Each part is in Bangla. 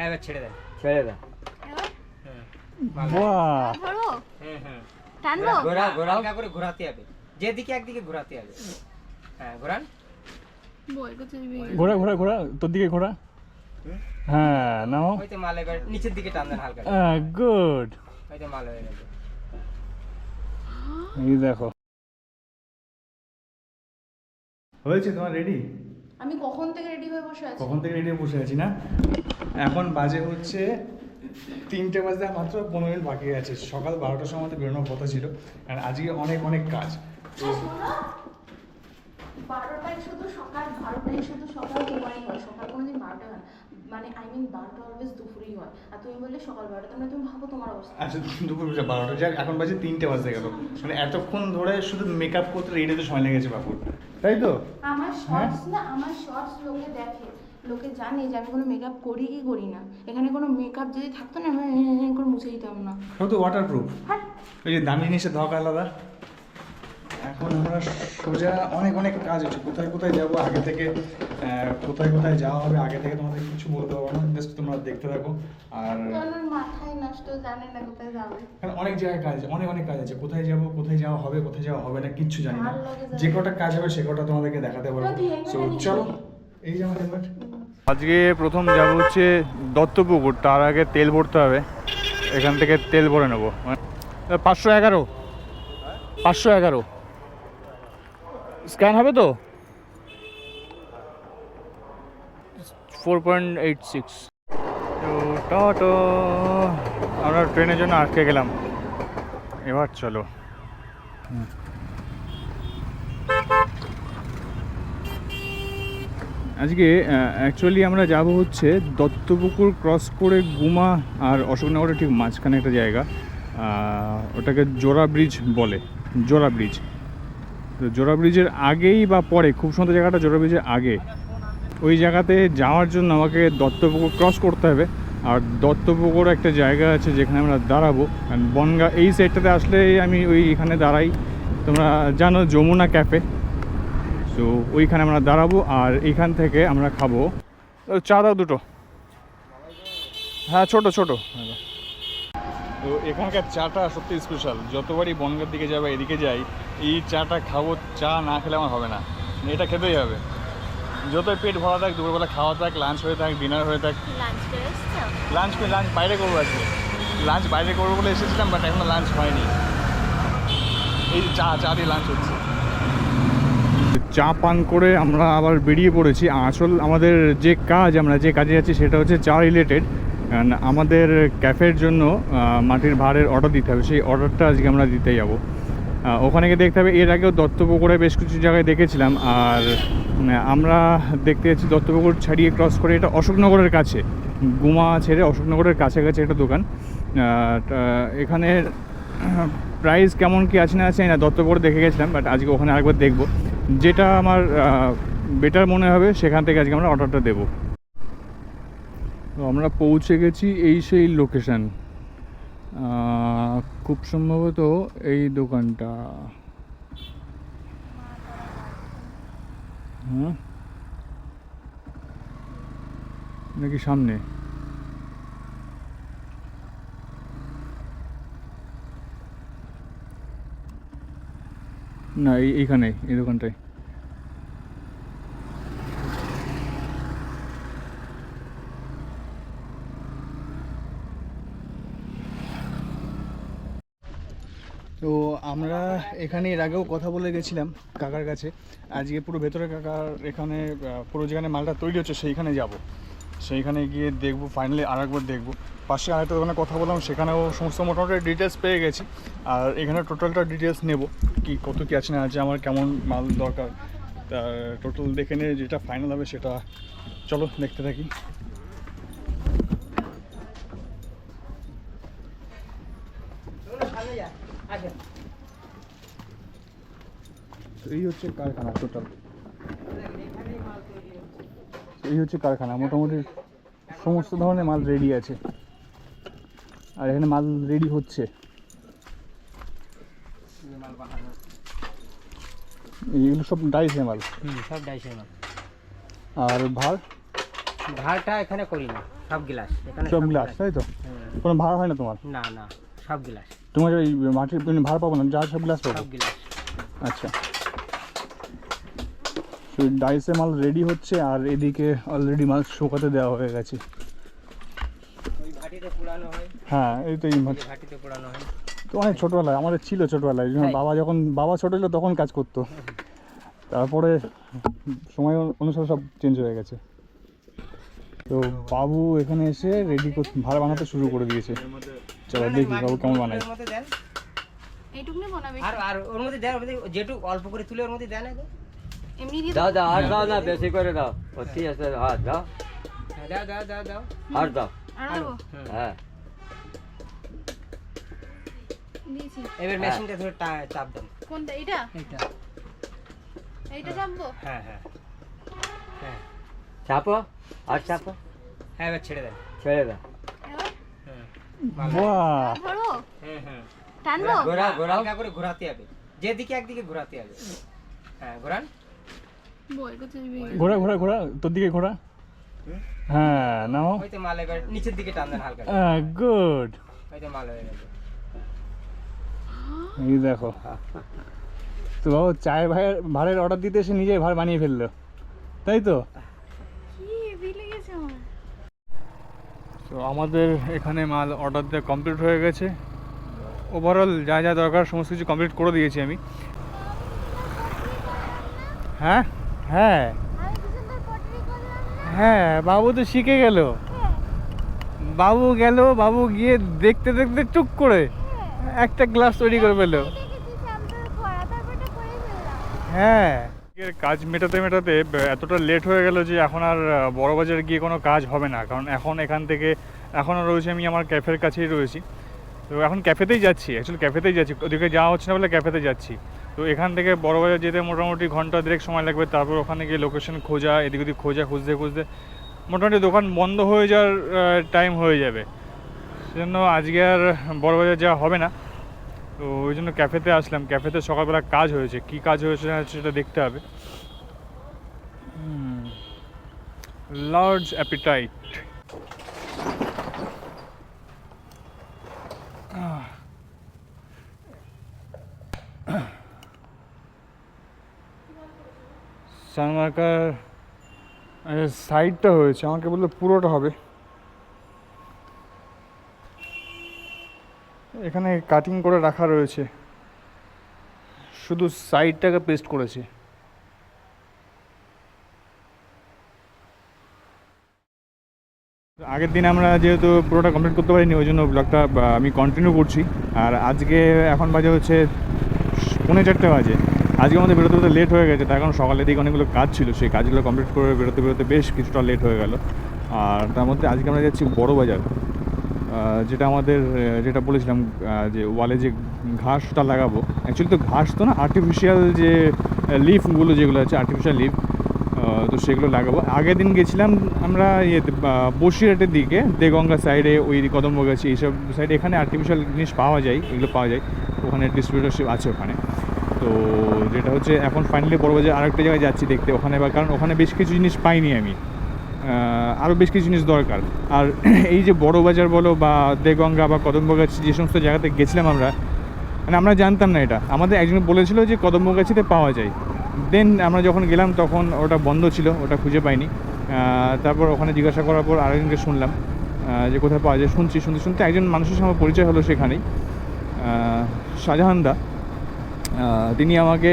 হ্যাঁ এবার ছেড়ে দেন। ছেড়ে দাও এবার বাহ। টানবো? ঘোরা হালকা করে ঘোরাতে হবে। যেদিকে একদিকে ঘোরাতে হবে। হ্যাঁ ঘোরান। ঘোরা ঘোরা ঘোরা। তোর দিকে ঘোরা। হ্যাঁ নাও। হয়তো মাল এবার নিচের দিকে টান দেন হালকা গুড হয়তো মাল হয়ে গেছে। এই দেখো। হয়েছে তোমার রেডি আমি কখন থেকে রেডি হয়ে বসে আছি? কখন থেকে রেডি বসে আছি না? এখন বাজে হচ্ছে তিনটে বাজতে মাত্র পনেরো মিনিট বাকি আছে। সকাল বারোটার সময় আমাদের বেরোনোর কথা ছিল আর আজকে অনেক অনেক কাজ। তো বারোটায় শুধু সকাল বারোটায় শুধু সকাল তোমারই হয়। সকাল কোনোদিন বারোটা হয়। মানে আই মিন বারোটা অলওয়েজ দুপুরেই হয়। আর তুমি বললে সকাল বারোটা তোমরা তুমি ভাবো তোমার অবস্থা। আচ্ছা দুপুর বারোটা। যাক এখন বাজে তিনটে বাজতে গেল। মানে এতক্ষণ ধরে শুধু মেকআপ করতে রেডিতে সময় লেগেছে বাপুর তাই তো? আমার শর্টস না আমার শর্টস লোকে দেখে। লোকে জানে যে আমি কোনো মেকআপ করি কি করি না। এখানে কোনো মেকআপ যদি থাকতো না আমি হ্যাঁ, হ্যাঁ করে মুছে দিতাম না। তো ওয়াটারপ্রুফ হ্যাঁ। ওই যে দামি জিনিসের ধক আলাদা। এখন আমরা সোজা অনেক অনেক কাজ হচ্ছে কোথায় কোথায় যাব? আগে থেকে কোথায় কোথায় যাওয়া হবে? আগে থেকে তোমাদের কিছু বলতে পারব না। জাস্ট তোমরা দেখতে থাকো। আর মাথায় নষ্ট জানে না কোথায় যাবে। কারণ অনেক জায়গায় কাজ আছে অনেক অনেক কাজ আছে। কোথায় যাব কোথায় যাওয়া হবে কোথায় যাওয়া হবে না কিচ্ছু জানি না। যে কটা কাজ হবে সে কটা তোমাদেরকে দেখাতে পারব। সো চলো। এই যে হেলমেট আজকে প্রথম যাব হচ্ছে দত্তপুকুর। তার আগে তেল ভরতে হবে। এখান থেকে তেল ভরে নেব। পাঁচশো এগারো। পাঁচশো এগারো। স্ক্যান হবে তো? ফোর পয়েন্ট এইট সিক্স তো আমরা ট্রেনের জন্য আটকে গেলাম। এবার চলো। আজকে অ্যাকচুয়ালি আমরা যাব হচ্ছে দত্তপুকুর ক্রস করে গুমা আর অশোকনগরের ঠিক মাঝখানে একটা জায়গা ওটাকে জোড়া ব্রিজ বলে। জোড়া ব্রিজ জোড়া ব্রিজের আগেই বা পরে, খুব সুন্দর জায়গাটা, জোড়া ব্রিজের আগে। ওই জায়গাতে যাওয়ার জন্য আমাকে দত্তপুকুর ক্রস করতে হবে। আর দত্তপুকুর একটা জায়গা আছে যেখানে আমরা দাঁড়াবো। আর বনগা, এই সাইডটাতে আসলে আমি ওই এখানে দাঁড়াই। তোমরা জানো যমুনা ক্যাফে তো ওইখানে আমরা দাঁড়াবো আর এইখান থেকে আমরা খাব। চা দাও দুটো। হ্যাঁ ছোট ছোট। তো এখানকার চাটা সত্যি স্পেশাল যতবারই বনগার দিকে যাবে এদিকে যাই এই চাটা খাব চা না খেলে আমার হবে না। এটা খেতেই হবে। যতই পেট ভরা থাক দুপুরবেলা খাওয়া থাক লাঞ্চ হয়ে থাক ডিনার হয়ে থাক। লাঞ্চ করে লাঞ্চ করে লাঞ্চ বাইরে করব আজকে। লাঞ্চ বাইরে করব বলে এসেছিলাম বাট এখনও লাঞ্চ হয়নি। এই চা চা দিয়ে লাঞ্চ হচ্ছে। চা পান করে আমরা আবার বেরিয়ে পড়েছি। আসল আমাদের যে কাজ আমরা যে কাজে যাচ্ছি সেটা হচ্ছে চা রিলেটেড কারণ আমাদের ক্যাফের জন্য মাটির ভাড়ের অর্ডার দিতে হবে। সেই অর্ডারটা আজকে আমরা দিতে যাব। ওখানে গিয়ে দেখতে হবে, এর আগেও দত্তপুকুরে বেশ কিছু জায়গায় দেখেছিলাম। আর আমরা দেখতে যাচ্ছি দত্তপুকুর ছাড়িয়ে ক্রস করে এটা অশোকনগরের কাছে। গুমা ছেড়ে অশোকনগরের কাছাকাছি একটা দোকান। এখানে প্রাইস কেমন কি আছে না আছে না দত্তপুর দেখে গেছিলাম বাট আজকে ওখানে আরেকবার দেখব। যেটা আমার বেটার মনে হবে, সেখান থেকে আজকে আমরা অর্ডারটা দেবো। তো আমরা পৌঁছে গেছি এই সেই লোকেশান খুব সম্ভবত এই দোকানটা। হ্যাঁ? নাকি সামনে? না, এই এইখানে এই দোকানটায় তো আমরা এখানে এর আগেও কথা বলে গেছিলাম কাকার কাছে। আজকে পুরো ভেতরে কাকার এখানে পুরো যেখানে মালটা তৈরি হচ্ছে সেইখানে যাব। সেইখানে গিয়ে দেখব ফাইনালি আর একবার দেখব। পাশে আরেকটা দোকানে কথা বললাম, সেখানেও সমস্ত মোটামুটি ডিটেলস পেয়ে গেছি। আর এখানে টোটালটা ডিটেলস নেব, কি কত কী আছে না আছে, আমার কেমন মাল দরকার। টোটাল দেখে নিয়ে যেটা ফাইনাল হবে সেটা চলো দেখতে থাকি। আচ্ছা তো এই হচ্ছে কারখানা টোটাল এই হচ্ছে কারখানা মোটামুটি সমস্ত ধরনের মাল রেডি আছে। আর এখানে মাল রেডি হচ্ছে। এইগুলো সব ডাইসে মাল। সব ডাইসের মাল। আর ভার? ঝালটা এখানে করি না সব গ্লাস। এখানে সব গ্লাস তাই তো? কোনো ভাড়া হয় না তোমার? না না সব গ্লাস। তোমার এই মাটির তুমি ভাড়া পাবো না যা সব গ্লাস পাবো? সব গ্লাস। আচ্ছা। তো ডাইসে মাল রেডি হচ্ছে আর এদিকে অলরেডি মাল শুকাতে দেওয়া হয়ে গেছে। হয়। হ্যাঁ এই তো হয়। তো অনেক ছোটোবেলায় আমাদের ছিল ছোটোবেলায় বাবা যখন বাবা ছোটো ছিল তখন কাজ করতো। তারপরে সময় অনুসারে সব চেঞ্জ হয়ে গেছে। তো বাবু এখানে এসে রেডি করতে ভাড়া বানাতে শুরু করে দিয়েছে। চলো দেখি বাবু কেমন বানায়। বানাবে আর আর ওর মধ্যে দেন যেটুকু অল্প করে তুলে ওর মধ্যে দেন এমনি দিয়ে দাও দাও আর দাও না বেশি করে দাও। অতি আছে হাত দাও। হ্যাঁ, দাও দাও দাও দাও। আর দাও। হ্যাঁ। এবার মেশিনটা ধরে চাপ দেন কোনটা এটা এইটা। এইটা চাপবো? হ্যাঁ হ্যাঁ। হ্যাঁ। চাপো আর চাপো। হ্যাঁ এবার ছেড়ে দেন। ছেড়ে দাও। বাহ। ধরো টানবো? করে ঘোরাতে হবে। যেদিকে একদিকে ঘোরাতে হবে। হ্যাঁ ঘোরান। ঘোরা ঘোরা ঘোরা তোর দিকে ঘোরা। হ্যাঁ নাও। হয়তো মাল এবার নিচের দিকে টান দেন হালকা। গুড হয়তো মাল হয়ে গেছে। এই দেখো। তো বাবু চায়ের ভাইয়ের ভাড়ের অর্ডার দিতে এসে নিজেই ভাড় বানিয়ে ফেলল। তাই তো? তো আমাদের এখানে মাল অর্ডার দেওয়া কমপ্লিট হয়ে গেছে। ওভারঅল যা যা দরকার সমস্ত কিছু কমপ্লিট করে দিয়েছি আমি। হ্যাঁ? হ্যাঁ। হ্যাঁ বাবু তো শিখে গেল। বাবু গেল, বাবু গিয়ে দেখতে দেখতে টুক করে একটা গ্লাস তৈরি করে ফেলল। হ্যাঁ। কাজ মেটাতে মেটাতে এতটা লেট হয়ে গেল যে এখন আর বড়বাজারে গিয়ে কোনো কাজ হবে না। কারণ এখন এখান থেকে, এখনও রয়েছে আমি আমার ক্যাফের কাছেই রয়েছি। তো এখন ক্যাফেতেই যাচ্ছি অ্যাকচুয়ালি ক্যাফেতেই যাচ্ছি। ওদিকে যাওয়া হচ্ছে না বলে ক্যাফেতে যাচ্ছি। তো এখান থেকে বড়বাজার যেতে মোটামুটি ঘণ্টা দেড়েক সময় লাগবে। তারপর ওখানে গিয়ে লোকেশন খোঁজা, এদিক ওদিক খোঁজা, খুঁজতে খুঁজতে মোটামুটি দোকান বন্ধ হয়ে যাওয়ার টাইম হয়ে যাবে। সেজন্য আজকে আর বড়বাজার যাওয়া হবে না। তো ওই জন্য ক্যাফেতে আসলাম। ক্যাফেতে সকালবেলা কাজ হয়েছে। কি কাজ হয়েছে হয়েছে সেটা দেখতে হবে। লার্জ অ্যাপিটাইট সানমার্কার সাইডটা হয়েছে। আমাকে বলল পুরোটা হবে। এখানে কাটিং করে রাখা রয়েছে। শুধু সাইডটাকে পেস্ট করেছে। আগের দিন আমরা যেহেতু পুরোটা কমপ্লিট করতে পারিনি, ওই জন্য ব্লগটা আমি কন্টিনিউ করছি। আর আজকে এখন বাজে হচ্ছে, পৌনে চারটে বাজে। আজকে আমাদের বেরোতে বেরোতে লেট হয়ে গেছে, তার কারণ সকালের দিকে অনেকগুলো কাজ ছিল, সেই কাজগুলো কমপ্লিট করে বেরোতে বেরোতে বেশ কিছুটা লেট হয়ে গেল। আর তার মধ্যে আজকে আমরা যাচ্ছি বড় বাজার যেটা আমাদের যেটা বলেছিলাম যে ওয়ালে যে ঘাসটা লাগাবো অ্যাকচুয়ালি তো ঘাস তো না আর্টিফিশিয়াল যে লিফগুলো যেগুলো আছে আর্টিফিশিয়াল লিফ তো সেগুলো লাগাবো। আগের দিন গেছিলাম আমরা ইয়েতে বসিরহাটের দিকে, দেগঙ্গা সাইডে ওই কদমবগাছি, এইসব সাইডে এখানে আর্টিফিশিয়াল জিনিস পাওয়া যায়, এগুলো পাওয়া যায়, ওখানে ডিস্ট্রিবিউটারশিপ আছে ওখানে। তো যেটা হচ্ছে এখন ফাইনালি বড় বাজার আরেকটা জায়গায় যাচ্ছি দেখতে, ওখানে বা কারণ ওখানে বেশ কিছু জিনিস পাইনি আমি। আরও বেশ কিছু জিনিস দরকার। আর এই যে বড় বাজার বলো বা দেগঙ্গা বা কদম্বগাছি যে সমস্ত জায়গাতে গেছিলাম আমরা মানে আমরা জানতাম না এটা। আমাদের একজন বলেছিল যে কদম্বগাছিতে পাওয়া যায়। দেন আমরা যখন গেলাম তখন ওটা বন্ধ ছিল, ওটা খুঁজে পাইনি। তারপর ওখানে জিজ্ঞাসা করার পর আরেকজনকে শুনলাম যে কোথায় পাওয়া যায়। শুনছি শুনতে শুনতে একজন মানুষের সঙ্গে পরিচয় হলো সেখানেই। শাহজাহান দা। তিনি আমাকে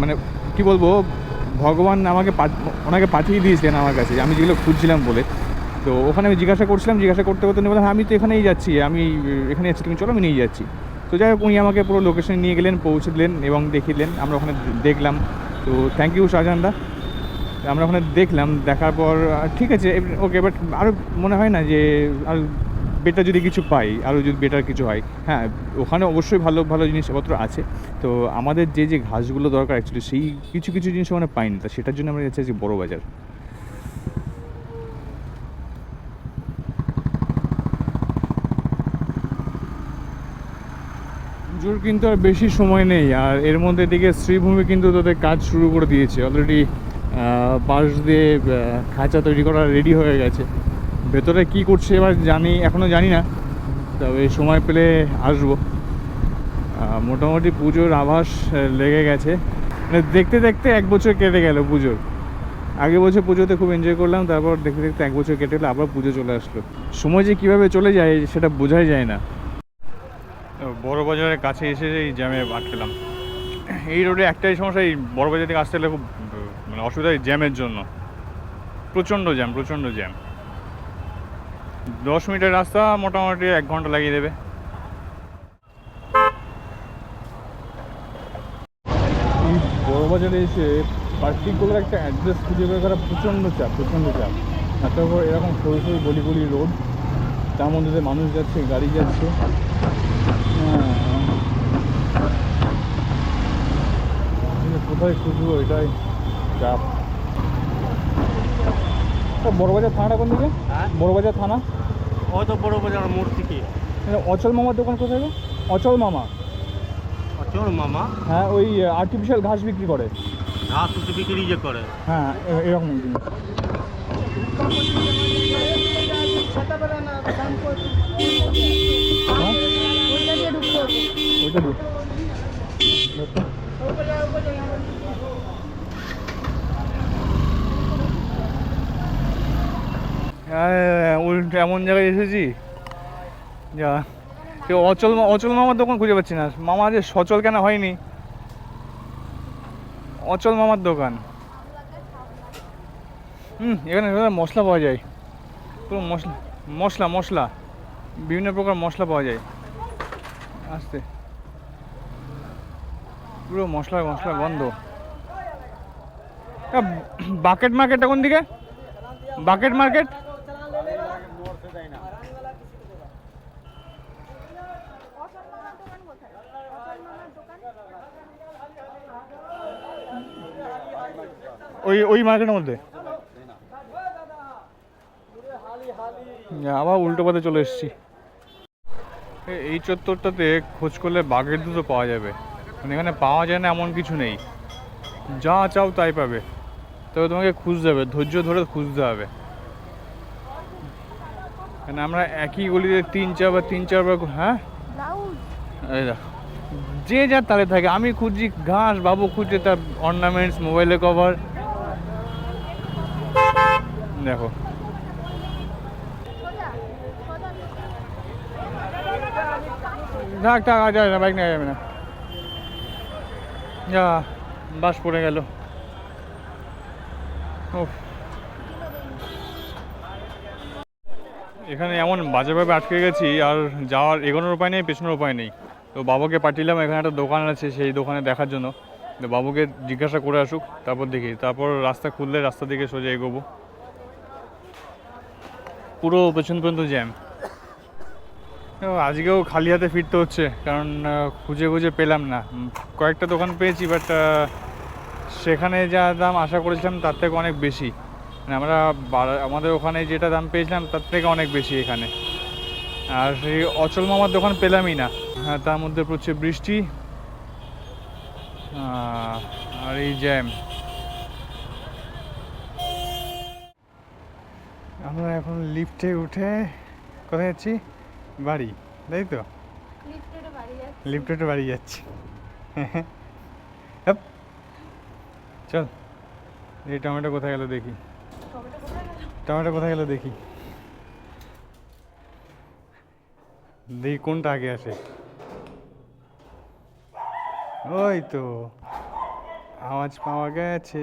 মানে কি বলব, ভগবান আমাকে ওনাকে পাঠিয়ে দিয়েছিলেন আমার কাছে, আমি যেগুলো খুঁজছিলাম বলে। তো ওখানে আমি জিজ্ঞাসা করছিলাম, জিজ্ঞাসা করতে করতে উনি বললেন হ্যাঁ আমি তো এখানেই যাচ্ছি, আমি এখানে যাচ্ছি তুমি চলো, আমি নিয়ে যাচ্ছি। তো যাই হোক, উনি আমাকে পুরো লোকেশনে নিয়ে গেলেন, পৌঁছে দিলেন এবং দেখিয়ে দিলেন। আমরা ওখানে দেখলাম। তো থ্যাংক ইউ শাহজাহান দা। আমরা ওখানে দেখলাম, দেখার পর ঠিক আছে ওকে বাট আরও মনে হয় না যে, আর বেটার যদি কিছু পাই আরও যদি বেটার কিছু হয় হ্যাঁ ওখানে অবশ্যই ভালো ভালো জিনিসপত্র আছে। তো আমাদের যে যে ঘাসগুলো দরকার অ্যাকচুয়ালি সেই কিছু কিছু জিনিস ওখানে পাইনি, তা সেটার জন্য আমরা যাচ্ছি বড় বাজার। পুজোর কিন্তু আর বেশি সময় নেই, আর এর মধ্যে দিকে শ্রীভূমি কিন্তু তাদের কাজ শুরু করে দিয়েছে। অলরেডি বাঁশ দিয়ে খাঁচা তৈরি করা রেডি হয়ে গেছে। ভেতরে কি করছে এবার জানি এখনও জানি না, তবে সময় পেলে আসব। মোটামুটি পুজোর আভাস লেগে গেছে। মানে দেখতে দেখতে এক বছর কেটে গেল পুজোর। আগে বছর পুজোতে খুব এনজয় করলাম, তারপর দেখতে দেখতে এক বছর কেটে গেলে আবার পুজো চলে আসলো। সময় যে কীভাবে চলে যায় সেটা বোঝাই যায় না। বড় বাজারের কাছে এসে এই জ্যামে আটকেলাম এই রোডে একটাই সমস্যা, এই বড় বাজার থেকে আসতে হলে খুব মানে অসুবিধা জ্যামের জন্য। প্রচণ্ড জ্যাম প্রচণ্ড জ্যাম দশ মিনিটের রাস্তা মোটামুটি এক ঘণ্টা লাগিয়ে দেবে। এই বড় এসে পার্টিকুলার একটা অ্যাড্রেস খুঁজে বের করা প্রচণ্ড চাপ প্রচণ্ড চাপ। আর তারপর এরকম সরু সরু গলি গলি রোড তার মধ্যে মানুষ যাচ্ছে, গাড়ি যাচ্ছে। হ্যাঁ। কোথায় খুঁজবো এটাই চাপ। বড়বাজার থানাটা কোন দিকে? হ্যাঁ? বড়বাজার থানা? ওই তো বড় বাজার মোড় থেকে। অচল মামার দোকান কোথায়? অচল মামা। চোর মামা? হ্যাঁ ওই আর্টিফিশিয়াল ঘাস বিক্রি করে। ঘাস বিক্রি যে করে। হ্যাঁ এরকম জিনিস। হ্যাঁ? ওইটা দিয়ে ঢুকতে হবে ওইটা দিই দেখো। হ্যাঁ, উল্টো এমন জায়গায় এসেছি। যা, কেউ অচল অচল মামার দোকান খুঁজে পাচ্ছি না। মামা যে সচল কেন হয়নি? অচল মামার দোকান। হুম, এখানে এখানে মশলা পাওয়া যায়। পুরো মশলা মশলা মশলা। বিভিন্ন প্রকার মশলা পাওয়া যায়। আসতে। পুরো মশলা মশলা গন্ধ। বাকেট মার্কেটটা কোন দিকে বাকেট মার্কেট? ওই ওই মার্কেটের মধ্যে? আবার উল্টো পথে চলে এসেছি। এই চত্বরটাতে খোঁজ করলে বাঘের দুধও পাওয়া যাবে। মানে এখানে পাওয়া যায় না এমন কিছু নেই। যা চাও তাই পাবে। তবে তোমাকে খুঁজতে হবে ধৈর্য ধরে খুঁজতে হবে। মানে আমরা একই গলিতে তিন চারবার তিন চারবার হ্যাঁ? ব্লাউজ। এই দেখো। যে যার তালে থাকে আমি খুঁজছি ঘাস বাবু খুঁজছে তার অর্নামেন্টস মোবাইলে কভার দেখো। থাক থাক যাবে না, বাইক নিয়ে যাবে না। যা, বাস পড়ে গেল। এখানে এমন বাজেভাবে আটকে গেছি, আর যাওয়ার এগোনোর উপায় নেই, পেছনের উপায় নেই। তো বাবাকে পাঠিয়েলাম, এখানে একটা দোকান আছে সেই দোকানে দেখার জন্য। তো বাবুকে জিজ্ঞাসা করে আসুক, তারপর দেখি। তারপর রাস্তা খুললে রাস্তা দিকে সোজা এগোবো। পুরো পেছন পর্যন্ত জ্যাম। আজকেও খালি হাতে ফিরতে হচ্ছে, কারণ খুঁজে খুঁজে পেলাম না। কয়েকটা দোকান পেয়েছি বাট সেখানে যা দাম আশা করেছিলাম, তার থেকে অনেক বেশি। মানে আমরা আমাদের ওখানে যেটা দাম পেয়েছিলাম, তার থেকে অনেক বেশি এখানে। আর সেই অচল মামার দোকান পেলামই না। হ্যাঁ তার মধ্যে পড়ছে বৃষ্টি আর এই জ্যাম। আমরা এখন লিফটে উঠে কোথায় যাচ্ছি? বাড়ি তাই তো? লিফটে বাড়ি যাচ্ছি। হাপ। চল এই টমেটো কোথায় গেল দেখি। টমেটো কোথায় গেল? টমেটো কোথায় গেল দেখি। দেখি কোনটা আগে আসে। ওই তো আওয়াজ পাওয়া গেছে।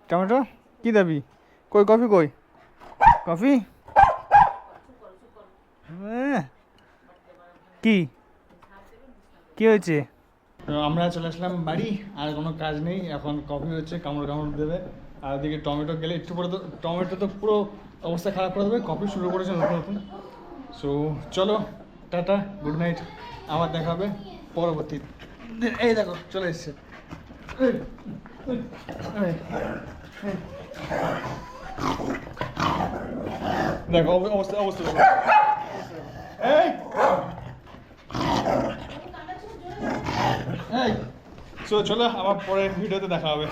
টমেটো? কি দাবি? কই কফি কই? কফি? আহ, কি? কি হয়েছে? আমরা চলে আসলাম বাড়ি আর কোনো কাজ নেই এখন কফি হচ্ছে কামড় কামড় দেবে। আর ওদিকে টমেটো গেলে একটু পরে তো টমেটো তো পুরো অবস্থা খারাপ করে দেবে কফি শুরু করেছে নতুন নতুন। সো চলো টাটা গুড নাইট আবার দেখা হবে পরবর্তী এই দেখো চলে এসছে। দেখো অব- অবস্থা অবস্থা। এই এই চলো আবার পরে ভিডিওতে দেখা হবে